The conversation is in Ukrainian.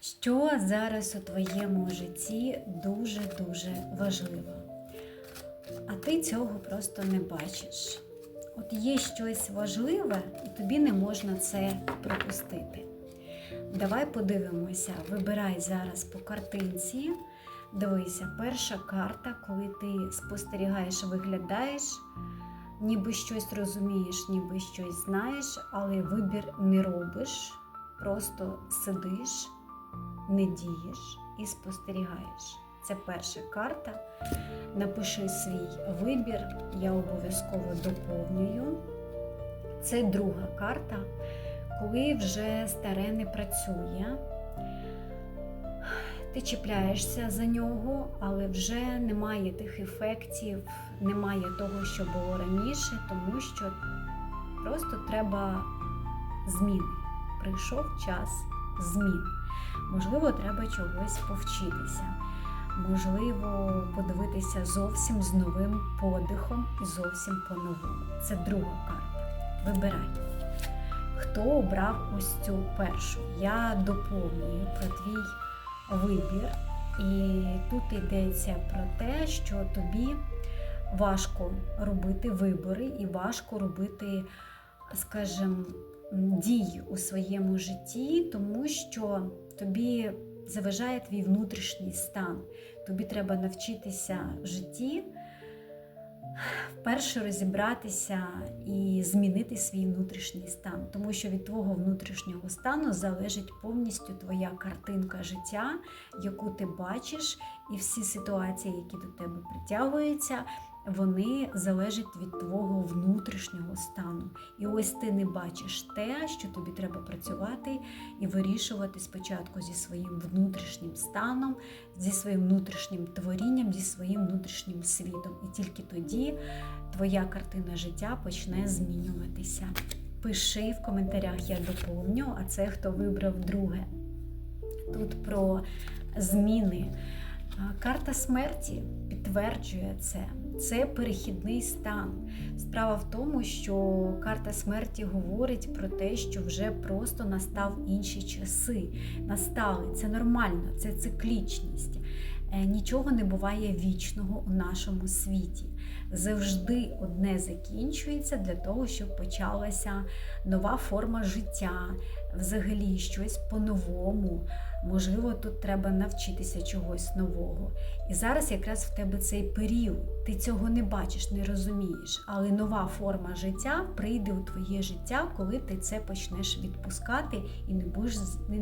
Що зараз у твоєму житті дуже-дуже важливо, а ти цього просто не бачиш. От є щось важливе, і тобі не можна це пропустити. Давай подивимося, вибирай зараз по картинці. Дивися, перша карта, коли ти спостерігаєш, виглядаєш, ніби щось розумієш, ніби щось знаєш, але вибір не робиш, просто сидиш, не дієш і спостерігаєш. Це перша карта. Напиши свій вибір, я обов'язково доповнюю. Це друга карта, коли вже старе не працює. Ти чіпляєшся за нього, але вже немає тих ефектів, немає того, що було раніше, тому що просто треба змін. Прийшов час змін. Можливо, треба чогось повчитися. Можливо, подивитися зовсім з новим подихом і зовсім по-новому. Це друга карта. Вибирай. Хто обрав ось цю першу? Я доповнюю про твій вибір. І тут йдеться про те, що тобі важко робити вибори і важко робити, скажімо, дії у своєму житті, тому що тобі заважає твій внутрішній стан. Тобі треба навчитися в житті вперше розібратися і змінити свій внутрішній стан, тому що від твого внутрішнього стану залежить повністю твоя картинка життя, яку ти бачиш, і всі ситуації, які до тебе притягуються. Вони залежать від твого внутрішнього стану. І ось ти не бачиш те, що тобі треба працювати і вирішувати спочатку зі своїм внутрішнім станом, зі своїм внутрішнім творінням, зі своїм внутрішнім світом. І тільки тоді твоя картина життя почне змінюватися. Пиши в коментарях, я доповню, а це хто вибрав друге. Тут про зміни. Карта смерті підтверджує це. Це перехідний стан. Справа в тому, що карта смерті говорить про те, що вже просто настав інші часи. Настали. Це нормально, це циклічність. Нічого не буває вічного у нашому світі. Завжди одне закінчується для того, щоб почалася нова форма життя, взагалі щось по-новому. Можливо, тут треба навчитися чогось нового. І зараз якраз в тебе цей період. Ти цього не бачиш, не розумієш. Але нова форма життя прийде у твоє життя, коли ти це почнеш відпускати і не будеш не